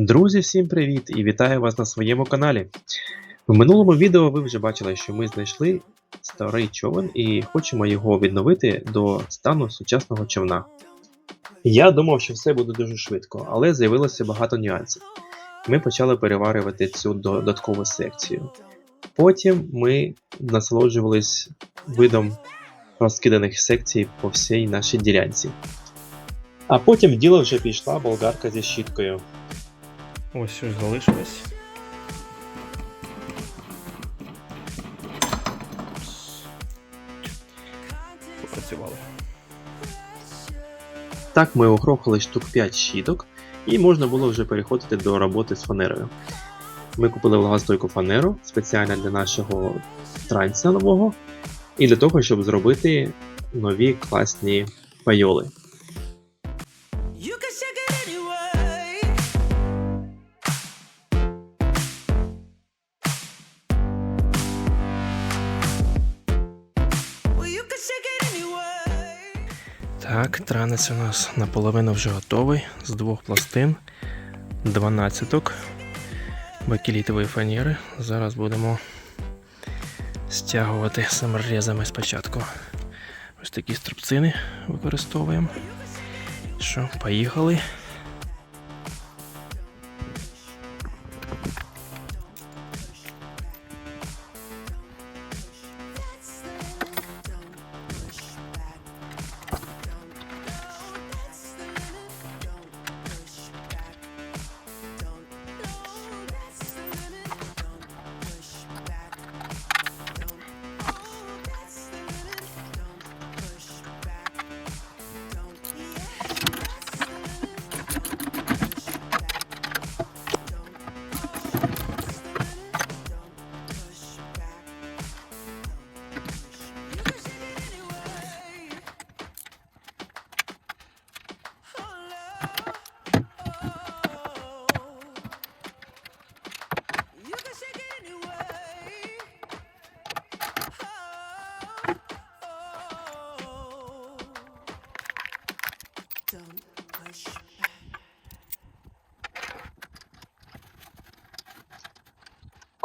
Друзі, всім привіт і вітаю вас на своєму каналі. В минулому відео ви вже бачили, що ми знайшли старий човен і хочемо його відновити до стану сучасного човна. Я думав, що все буде дуже швидко, але з'явилося багато нюансів. Ми почали переварювати цю додаткову секцію. Потім ми насолоджувались видом розкиданих секцій по всій нашій ділянці. А потім діло вже пішла болгарка зі щіткою. Ось щось залишилось. Так ми огрохали штук 5 щіток, і можна було вже переходити до роботи з фанерою. Ми купили влагостойку фанеру спеціально для нашого транця нового, і для того, щоб зробити нові класні пайоли. Так, транець у нас наполовину вже готовий з двох пластин, 12 бакелітової фанери. Зараз будемо стягувати саморезами спочатку. Ось такі струбцини використовуємо. Що, поїхали.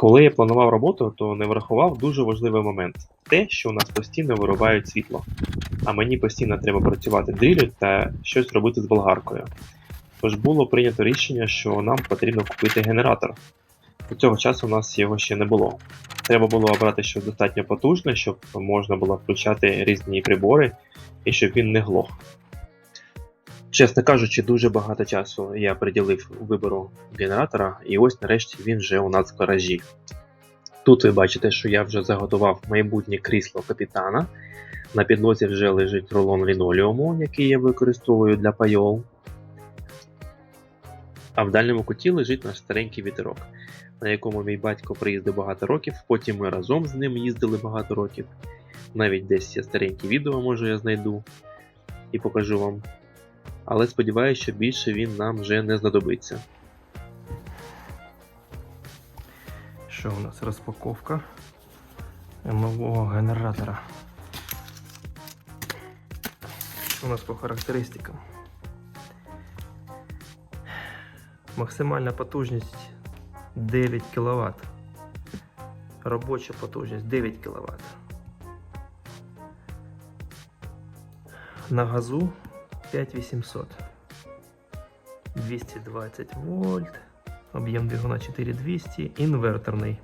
Коли я планував роботу, то не врахував дуже важливий момент те, що у нас постійно вирубають світло. А мені постійно треба працювати дрілю та щось робити з болгаркою. Тож було прийнято рішення, що нам потрібно купити генератор. До цього часу у нас його ще не було. Треба було обрати щось достатньо потужне, щоб можна було включати різні прибори і щоб він не глох. Чесно кажучи, дуже багато часу я приділив вибору генератора, і ось нарешті він вже у нас в гаражі. Тут ви бачите, що я вже заготував майбутнє крісло капітана. На підлозі вже лежить рулон лінолеуму, який я використовую для пайол. А в дальньому куті лежить наш старенький вітерок, на якому мій батько приїздив багато років, потім ми разом з ним їздили багато років. Навіть десь є старенькі відео, може я знайду і покажу вам. Але сподіваюся, що більше він нам вже не знадобиться. Що у нас розпаковка нового генератора. У нас по характеристикам? Максимальна потужність 9 кВт. Робоча потужність 9 кВт. На газу 5800. 220 вольт. Об'єм двигуна 4200, інверторний.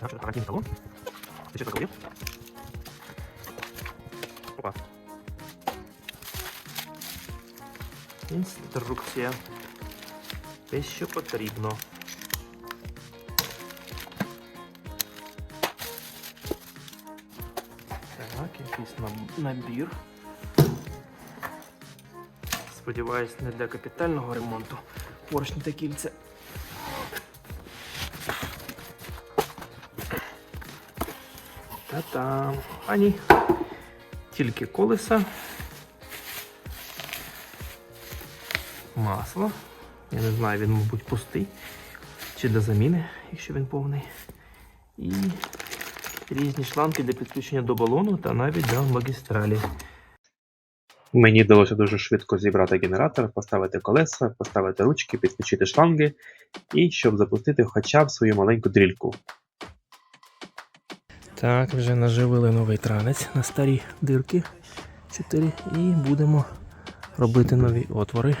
Гарантійний талон? Ти що такое? Опа. Інструкція. Те, що потрібно. Якийсь набір. Сподіваюсь, не для капітального ремонту. Поршні та кільця. Та-там. А ні. Тільки колеса. Масло. Я не знаю, він, мабуть, пустий. Чи для заміни, якщо він повний. І різні шланги для підключення до балону та навіть до магістралі. Мені вдалося дуже швидко зібрати генератор, поставити колеса, поставити ручки, підключити шланги і щоб запустити хоча б свою маленьку дрільку. Так, вже наживили новий транець на старі дирки 4 і будемо робити нові отвори.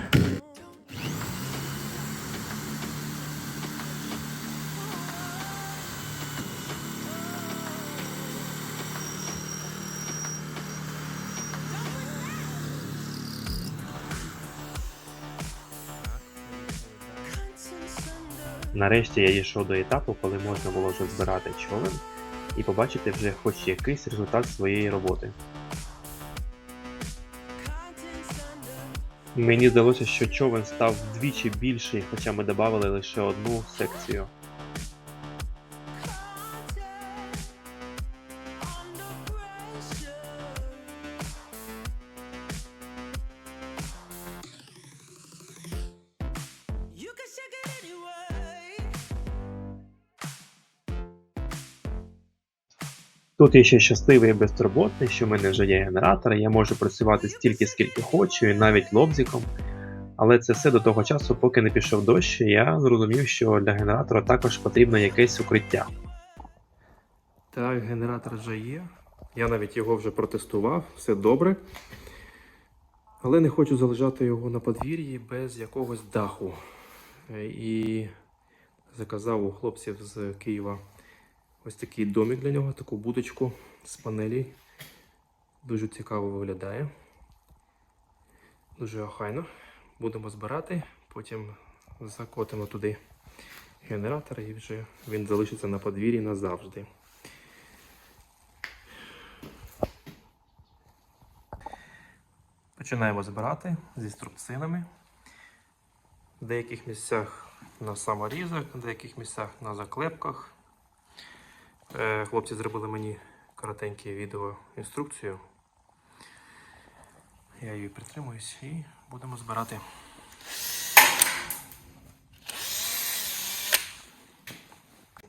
Нарешті я дійшов до етапу, коли можна було вже збирати човен і побачити вже хоч якийсь результат своєї роботи. Мені здалося, що човен став вдвічі більший, хоча ми додали лише одну секцію. Тут я ще щасливий і безтурботний, що в мене вже є генератор, я можу працювати стільки, скільки хочу, і навіть лобзиком. Але це все до того часу, поки не пішов дощ, я зрозумів, що для генератора також потрібно якесь укриття. Так, генератор вже є. Я навіть його вже протестував, все добре. Але не хочу залишати його на подвір'ї без якогось даху. Е, І заказав у хлопців з Києва ось такий домик для нього, таку будочку з панелі. Дуже цікаво виглядає. Дуже охайно. Будемо збирати, потім закотимо туди генератор і вже він залишиться на подвір'ї назавжди. Починаємо збирати зі струбцинами. В деяких місцях на саморізах, в деяких місцях на заклепках. Е, Хлопці зробили мені коротеньке відео інструкцію. Я її притримуюсь і будемо збирати.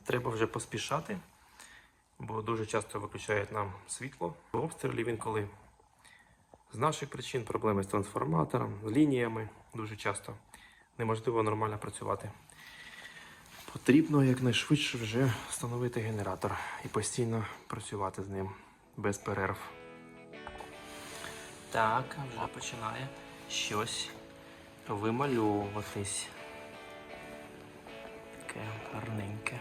Треба вже поспішати, бо дуже часто виключають нам світло. Обстрілі він коли з наших причин проблеми з трансформатором, з лініями дуже часто неможливо нормально працювати. Потрібно якнайшвидше вже встановити генератор і постійно працювати з ним без перерв. Так, вже починає щось вимальовуватись. Таке гарненьке.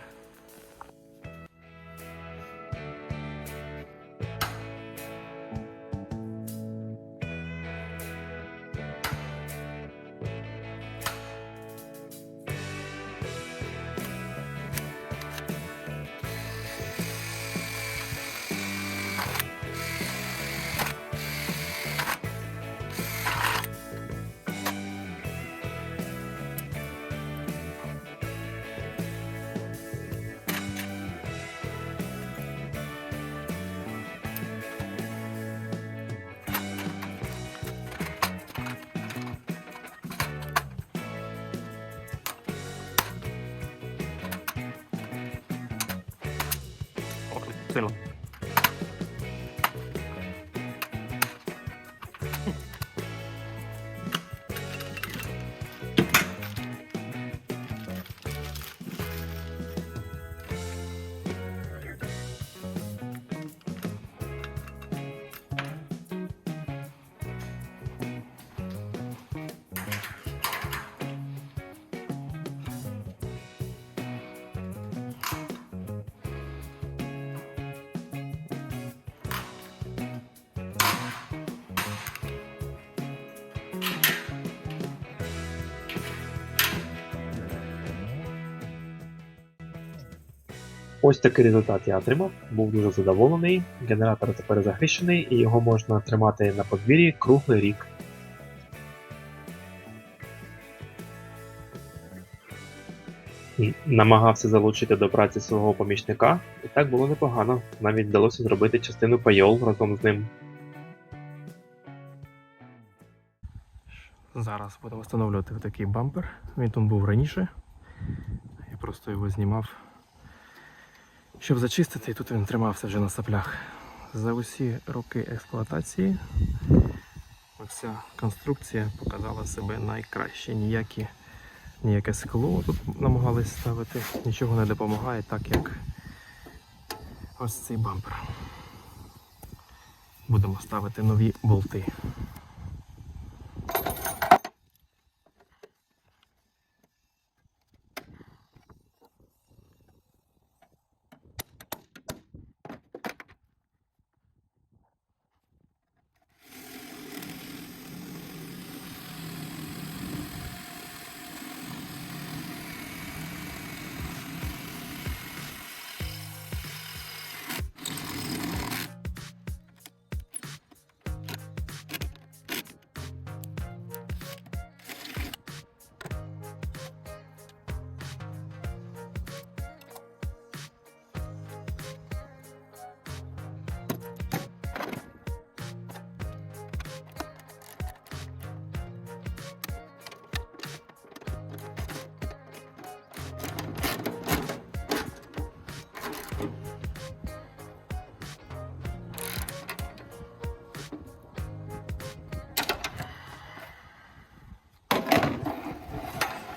せん。Ось такий результат я отримав, був дуже задоволений. Генератор тепер захищений і його можна тримати на подвір'ї круглий рік. Намагався залучити до праці свого помічника, і так було непогано. Навіть вдалося зробити частину пайол разом з ним. Зараз будемо встановлювати такий бампер. Він там був раніше. Я просто його знімав, щоб зачистити, і тут він тримався вже на саплях. За усі роки експлуатації оця конструкція показала себе найкраще. Ніякі, ніяке скло тут намагались ставити, нічого не допомагає, так як ось цей бампер. Будемо ставити нові болти.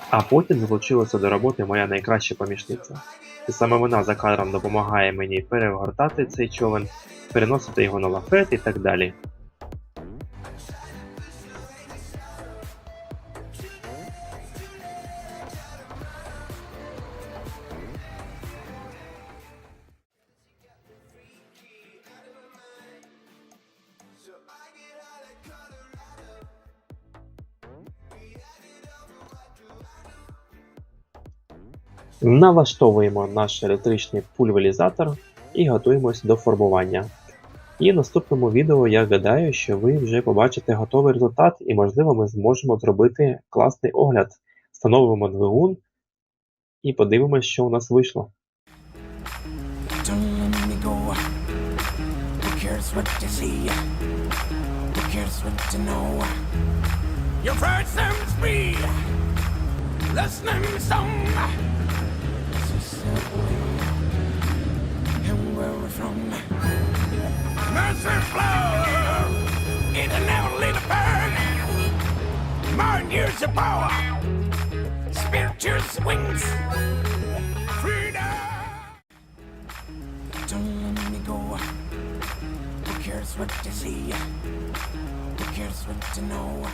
А потім залучилася до роботи моя найкраща помічниця. І саме вона за кадром допомагає мені перегортати цей човен, переносити його на лафет і так далі. Налаштовуємо наш електричний пульверізатор і готуємось до формування. І в наступному відео я гадаю, що ви вже побачите готовий результат, і можливо ми зможемо зробити класний огляд. Встановимо двигун і подивимось, що у нас вийшло. Your first name's me. Last and where we're from. Mercy burn. Spiritual wings. Freedom. Don't let me go. Who cares what to see? Who cares what to know?